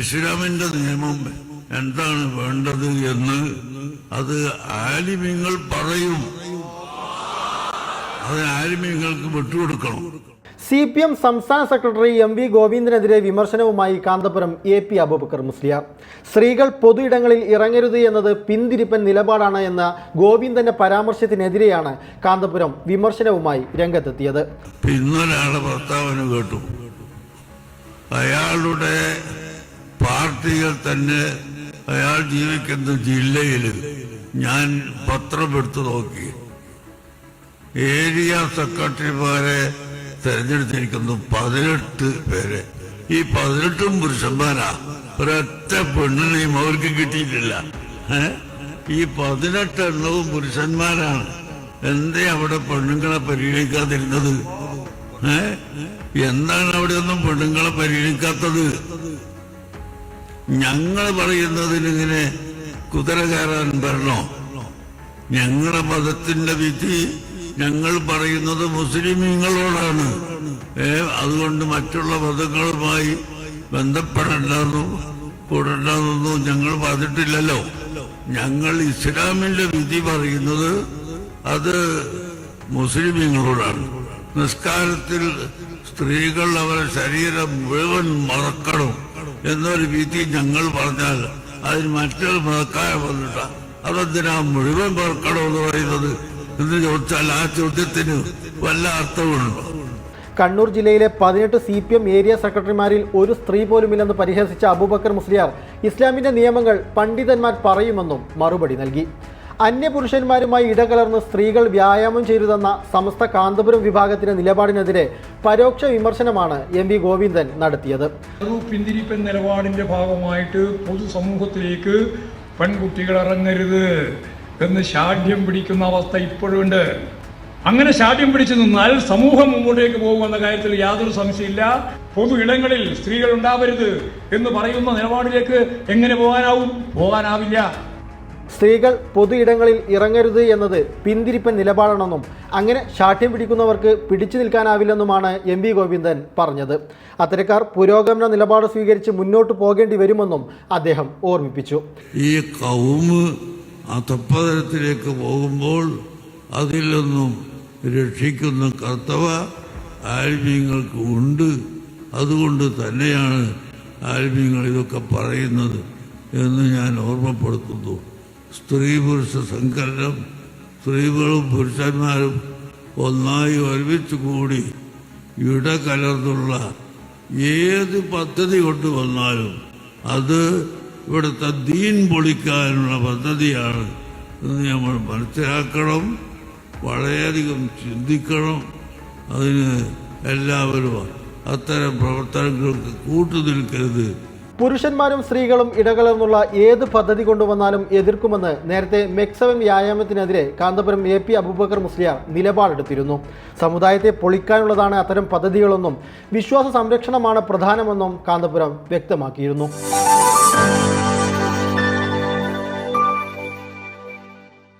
ഇസ്ലാമിന്റെ നിയമം എന്താണ് വേണ്ടത് എന്ന് അത് ആലിമ്യങ്ങൾ പറയും. അത് ആലിമ്യങ്ങൾക്ക് വിട്ടുകൊടുക്കണം. സി പി എം സംസ്ഥാന സെക്രട്ടറി എം വി ഗോവിന്ദനെതിരെ വിമർശനവുമായി കാന്തപുരം എ പി അബൂബക്കർ മുസ്ലിയാർ. സ്ത്രീകൾ പൊതുയിടങ്ങളിൽ ഇറങ്ങരുത് എന്നത് പിന്തിരിപ്പൻ നിലപാടാണ് എന്ന ഗോവിന്ദന്റെ പരാമർശത്തിനെതിരെയാണ് കാന്തപുരം വിമർശനവുമായി രംഗത്തെത്തിയത്. ഇന്നൊരാളെ ഭർത്താവിന് കേട്ടു. അയാളുടെ പാർട്ടികൾ തന്നെ അയാൾ ജീവിക്കുന്ന ജില്ലയിൽ ഞാൻ പത്രമെടുത്തു നോക്കി. ഏരിയ സെക്രട്ടറിമാരെ തെരഞ്ഞെടുത്തിരിക്കുന്നു പതിനെട്ട് പേരെ. ഈ പതിനെട്ടും പുരുഷന്മാരാ. ഒരൊറ്റ പെണ്ണിനെയും അവർക്ക് കിട്ടിയിട്ടില്ല? ഈ പതിനെട്ടെണ്ണവും പുരുഷന്മാരാണ്. എന്തേ അവിടെ പെണ്ണുങ്ങളെ പരിഗണിക്കാതിരുന്നത്? എന്താണ് അവിടെ ഒന്നും പെണ്ണുങ്ങളെ പരിഗണിക്കാത്തത്? ഞങ്ങൾ പറയുന്നതിനിങ്ങനെ കുതിര കയറാൻ വരണോ? ഞങ്ങളുടെ മതത്തിന്റെ വിധി ഞങ്ങൾ പറയുന്നത് മുസ്ലിമീങ്ങളോടാണ്. ഏ അതുകൊണ്ട് മറ്റുള്ള മതങ്ങളുമായി ബന്ധപ്പെടേണ്ടെന്നും കൂടണ്ടെന്നൊന്നും ഞങ്ങൾ പറഞ്ഞിട്ടില്ലല്ലോ. ഞങ്ങൾ ഇസ്ലാമിന്റെ വിധി പറയുന്നത് അത് മുസ്ലിമീങ്ങളോടാണ്. നിസ്കാരത്തിൽ സ്ത്രീകൾ അവരുടെ ശരീരം മുഴുവൻ മറക്കണം. എന്നൊരു ഭീതി ഞങ്ങൾ പറഞ്ഞാൽ അതിന് മറ്റൊരു മതക്കാരെ വന്നിട്ട. അതെന്തിനാ മുഴുവൻ മറക്കണം എന്ന് പറയുന്നത്? എന്ന് ചോദിച്ചാൽ ആ ചോദ്യത്തിന് വല്ല അർത്ഥമുണ്ടോ കണ്ണൂർ ജില്ലയിലെ പതിനെട്ട് സി പി എം ഏരിയ സെക്രട്ടറിമാരിൽ ഒരു സ്ത്രീ പോലുമില്ലെന്ന് പരിഹസിച്ച അബൂബക്കർ മുസ്ലിയാർ ഇസ്ലാമിന്റെ നിയമങ്ങൾ പണ്ഡിതന്മാർ പറയുമെന്നും മറുപടി നൽകി. അന്യപുരുഷന്മാരുമായി ഇടകലർന്ന് സ്ത്രീകൾ വ്യായാമം ചെയ്തുതെന്ന സമസ്ത കാന്തപുരം വിഭാഗത്തിന്റെ നിലപാടിനെതിരെ പരോക്ഷ വിമർശനമാണ് എം വി ഗോവിന്ദൻ നടത്തിയത്. ഒരു പിന്തിരിപ്പൻ നിലപാടിന്റെ ഭാഗമായിട്ട് പൊതുസമൂഹത്തിലേക്ക് പെൺകുട്ടികൾ ഇറങ്ങരുത് എന്ന് ശാഠ്യം പിടിക്കുന്ന അവസ്ഥ ഇപ്പോഴുണ്ട് അങ്ങനെ ശാഠ്യം പിടിച്ചു നിന്നാൽ സമൂഹം മുമ്പോട്ടേക്ക് പോകുമെന്ന കാര്യത്തിൽ യാതൊരു സംശയമില്ല. പൊതു ഇടങ്ങളിൽ സ്ത്രീകൾ ഉണ്ടാവരുത് എന്ന് പറയുന്ന നിലപാടിലേക്ക് എങ്ങനെ പോകാനാവും? പോകാനാവില്ല. സ്ത്രീകൾ പൊതു ഇടങ്ങളിൽ ഇറങ്ങരുത് എന്നത് പിന്തിരിപ്പൻ നിലപാടാണെന്നും അങ്ങനെ ശാഠ്യം പിടിക്കുന്നവർക്ക് പിടിച്ചു നിൽക്കാനാവില്ലെന്നുമാണ് എം വി ഗോവിന്ദൻ പറഞ്ഞത്. അത്തരക്കാർ പുരോഗമന നിലപാട് സ്വീകരിച്ച് മുന്നോട്ട് പോകേണ്ടി വരുമെന്നും അദ്ദേഹം ഓർമ്മിപ്പിച്ചു. ഈ കൗമ് അധപ്പതനത്തിലേക്ക് പോകുമ്പോൾ അതിൽ നിന്നും രക്ഷിക്കുന്ന കർത്തവ ആത്മീയങ്ങൾക്ക് ഉണ്ട്. അതുകൊണ്ട് തന്നെയാണ് ആത്മീയങ്ങൾ ഇതൊക്കെ പറയുന്നത് എന്ന് ഞാൻ ഓർമ്മപ്പെടുത്തുന്നു. സ്ത്രീ പുരുഷ സങ്കലനം സ്ത്രീകളും പുരുഷന്മാരും ഒന്നായി ഒരുമിച്ച് കൂടി ഇടകലർന്നുള്ള ഏത് പദ്ധതി കൊണ്ടുവന്നാലും അത് ഇവിടുത്തെ ദീൻ പൊളിക്കാനുള്ള പദ്ധതിയാണ് എന്ന് നമ്മൾ മനസ്സിലാക്കണം വളരെയധികം ചിന്തിക്കണം. അതിന് എല്ലാവരും അത്തരം പ്രവർത്തനങ്ങൾക്ക് കൂട്ടുനിൽക്കരുത് പുരുഷന്മാരും സ്ത്രീകളും ഇടകലർന്നുള്ള ഏത് പദ്ധതി കൊണ്ടുവന്നാലും എതിർക്കുമെന്ന് നേരത്തെ മെക്സവൻ വ്യായാമത്തിനെതിരെ കാന്തപുരം എ പി അബൂബക്കർ മുസ്ലിയാർ നിലപാടെടുത്തിരുന്നു. സമുദായത്തെ പൊളിക്കാനുള്ളതാണ് അത്തരം പദ്ധതികളെന്നും വിശ്വാസ സംരക്ഷണമാണ് പ്രധാനമെന്നും കാന്തപുരം വ്യക്തമാക്കിയിരുന്നു.